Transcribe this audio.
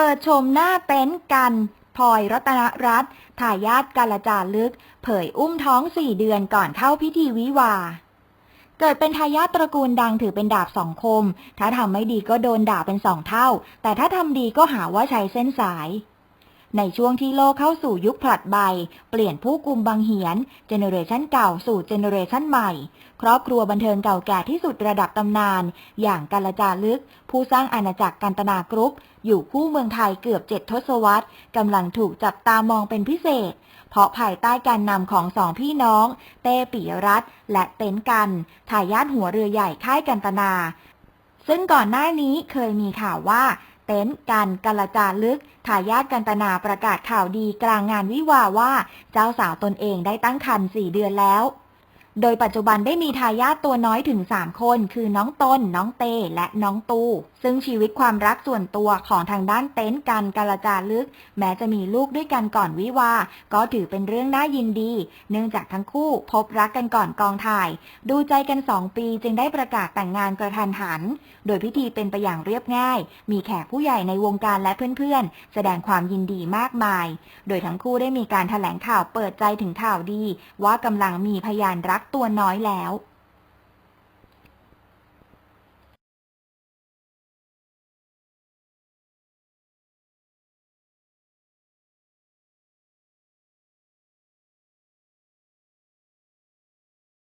ปิดชมหน้าเต็นท์กันพลอยรัตนรัตน์ทายาทกาลจาลึก เผยอุ้มท้องสี่เดือนก่อนเข้าพิธีวิวา เกิดเป็นทายาทตระกูลดังถือเป็นดาบสองคม ถ้าทำไม่ดีก็โดนด่าเป็นสองเท่า แต่ถ้าทำดีก็หาว่าใช้เส้นสาย ในช่วงที่โลกเข้าสู่ยุคผลัดใบ เปลี่ยนผู้กุมบังเหียน เจเนอเรชันเก่าสู่เจเนอเรชันใหม่ ครอบครัวบันเทิงเก่าแก่ที่สุดระดับตำนาน อย่างกาลจาลึก ผู้สร้างอาณาจักรกันตนากรุ๊ป อยู่คู่เมืองไทยเกือบเจ็ดทศวรรษกำลังถูกจับตามองเป็นพิเศษ เพราะภายใต้การนำของสองพี่น้อง เต้ปิยรัตน์และเต้นกันทายาทหัวเรือใหญ่ค่ายกันตนา ซึ่งก่อนหน้านี้เคยมีข่าวว่า เต็นท์กันกาลจาลึกทายาทกันตนาประกาศข่าวดีกลางงานวิวาว่า เจ้าสาวตนเองได้ตั้งครรภ์4เดือนแล้ว โดยปัจจุบันได้มีทายาทตัวน้อยถึง 3 คน คือน้องต้น น้องเต และน้องตู ซึ่งชีวิตความรักส่วนตัวของทางด้านเต็นท์กันกาลจาลึก แม้จะมีลูกด้วยกันก่อนวิวา ก็ถือเป็นเรื่องน่ายินดี เนื่องจากทั้งคู่พบรักกันก่อนกองถ่าย ดูใจกัน 2 ปีจึงได้ประกาศแต่งงานกระทันหัน โดยพิธีเป็นไปอย่างเรียบง่าย มีแขกผู้ใหญ่ในวงการและเพื่อนๆ แสดงความยินดีมากมาย โดยทั้งคู่ได้มีการแถลงข่าวเปิดใจถึงข่าวดี ว่ากำลังมีพยานรักตัวน้อยแล้ว